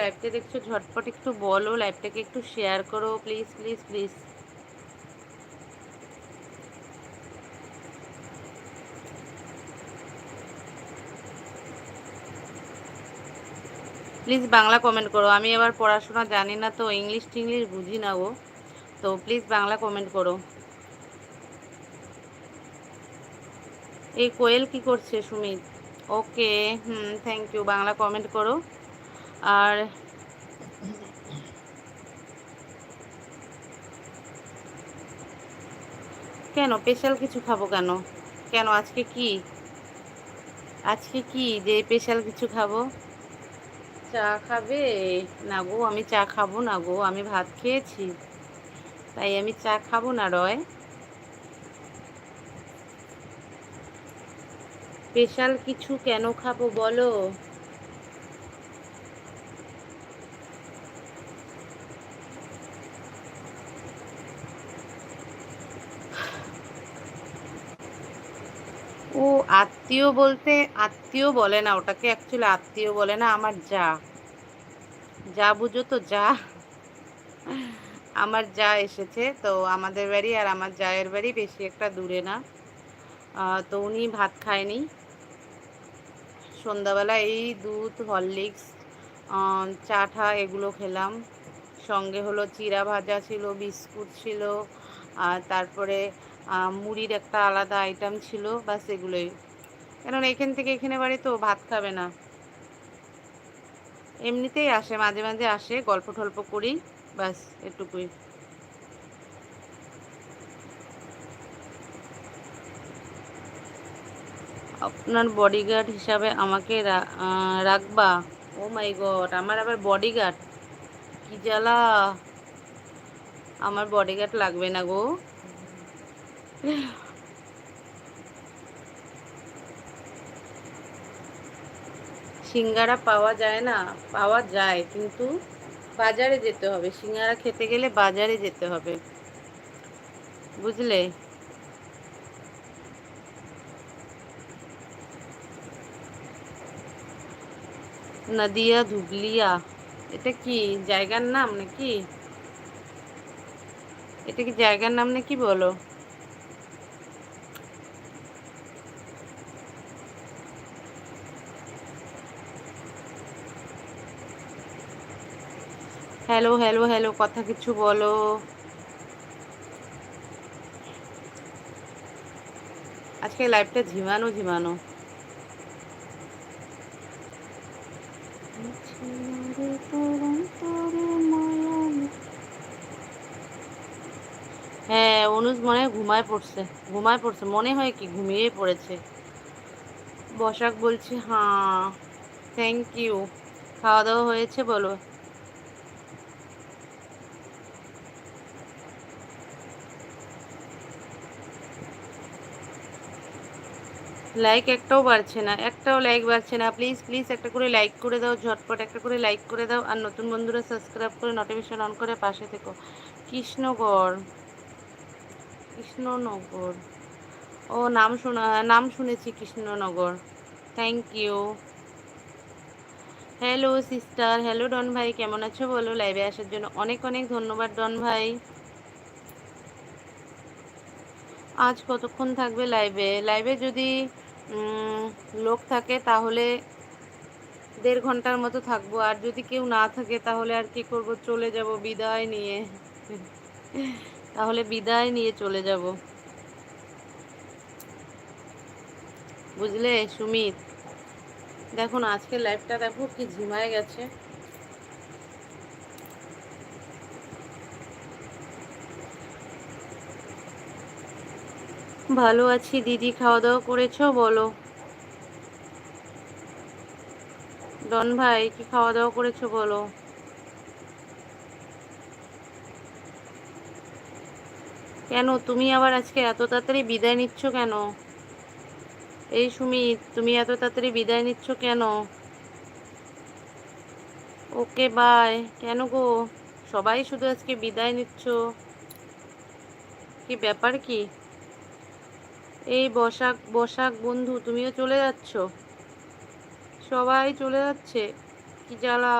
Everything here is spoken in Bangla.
লাইভটা দেখছ, ঝটপট একটু বলো লাইভটাকে একটু শেয়ার করো please please please please Bangla comment করো। আমি এবার পড়াশোনা জানি না তো ইংলিশ টিংলিশ বুঝি না গো। তো প্লিজ বাংলা কমেন্ট করো। এই কোয়েল কি করছে, Sumit? Okay hmm thank you Bangla comment করো। আর কেন? স্পেশাল কিছু খাব কেন? কেন? আজকে কি? আজকে কি যে স্পেশাল কিছু খাব? চা খাবে? না গো, আমি চা খাব না গো, আমি ভাত খেয়েছি। তাই আমি চা খাব না, রয়। স্পেশাল কিছু কেন খাব বলো? ও আত্মীয় বলতে আত্মীয় বলে না, ওটাকে অ্যাকচুয়ালি আত্মীয় বলে না, আমার যা। যা বুঝো তো যা। আমার যা এসেছে, তো আমাদের বাড়ি আর আমার জায়ের বাড়ি বেশি একটা দূরে না। তো উনি ভাত খায়নি। সন্ধ্যাবেলা এই দুধ, হরলিক্স চা ঠা এগুলো খেলাম। সঙ্গে হলো চিরা ভাজা ছিল, বিস্কুট ছিল, আর তারপরে মুড়ির একটা আলাদা আইটেম ছিল বাস এগুলোই। কেননা এখান থেকে এখানে বাড়ি তো ভাত খাবে না। এমনিতেই আসে, মাঝে মাঝে আসে, গল্প টল্প করি বাস এটুকুই। আপনার বডিগার্ড হিসাবে আমাকে রাখবা? ও মাই গড, আমার আবার বডিগার্ড কি জ্বালা! আমার বডিগার্ড লাগবে না গো। সিঙ্গারা পাওয়া যায় না, পাওয়া যায়, কিন্তু বাজারে যেতে হবে। সিঙ্গারা খেতে গেলে বাজারে যেতে হবে। বুঝলে? নদিয়া ধুবলিয়া, এটা কি জায়গার নাম নাকি? এটা কি জায়গার নাম নাকি বলো? হ্যালো হ্যালো হ্যালো, কথা কিছু বলো। আজকে লাইভটা ঝিমানো ঝিমানো। হ্যাঁ অনুজ মনে হয় ঘুমায় পড়ছে ঘুমায় পড়ছে, মনে হয় কি ঘুমিয়ে পড়েছে। বসাক বলছে হ্যাঁ থ্যাংক ইউ খাওয়া দাওয়া হয়েছে বলো। লাইক একটাও বাড়ছে না, একটাও লাইক বাড়ছে না। প্লিজ প্লিজ একটা করে লাইক করে দাও, ঝটপট একটা করে লাইক করে দাও। আর নতুন বন্ধুরা সাবস্ক্রাইব করে নোটিফিকেশন অন করে পাশে থেকো। কৃষ্ণগড়, কৃষ্ণনগর। ও, নাম শোনা, নাম শুনেছি Krishnanagar. Thank you hello sister hello Don ভাই, কেমন আছো বলো? লাইভে আসার জন্য অনেক অনেক ধন্যবাদ ডন ভাই। আজ কতক্ষণ থাকবে লাইভে লাইভে যদি লোক থাকে, তাহলে দেড় ঘণ্টার মতো থাকব। আর যদি কেউ না থাকে, তাহলে আর কি করব? চলে যাব বিদায় নিয়ে। তাহলে বিদায় নিয়ে চলে যাব। বুঝলে, সুমিত? দেখুন আজকে লাইফটা দেখো কি ঝিমায় গেছে। ভালো আছি, দিদি। খাওয়া দাওয়া করেছ? বলো। ডন ভাই, কি খাওয়া দাওয়া করেছ বলো? কেন? তুমি আবার আজকে এত তাড়াতাড়ি বিদায় নিচ্ছ কেন? এই সুমিত, তুমি এত তাড়াতাড়ি বিদায় নিচ্ছ কেন? Okay, bye. কেন গো? সবাই শুধু আজকে বিদায় নিচ্ছ। কি ব্যাপার কি? এই বসাক বসাক বন্ধু তুমিও চলে যাচ্ছ? সবাই চলে যাচ্ছে? কি জ্বালা?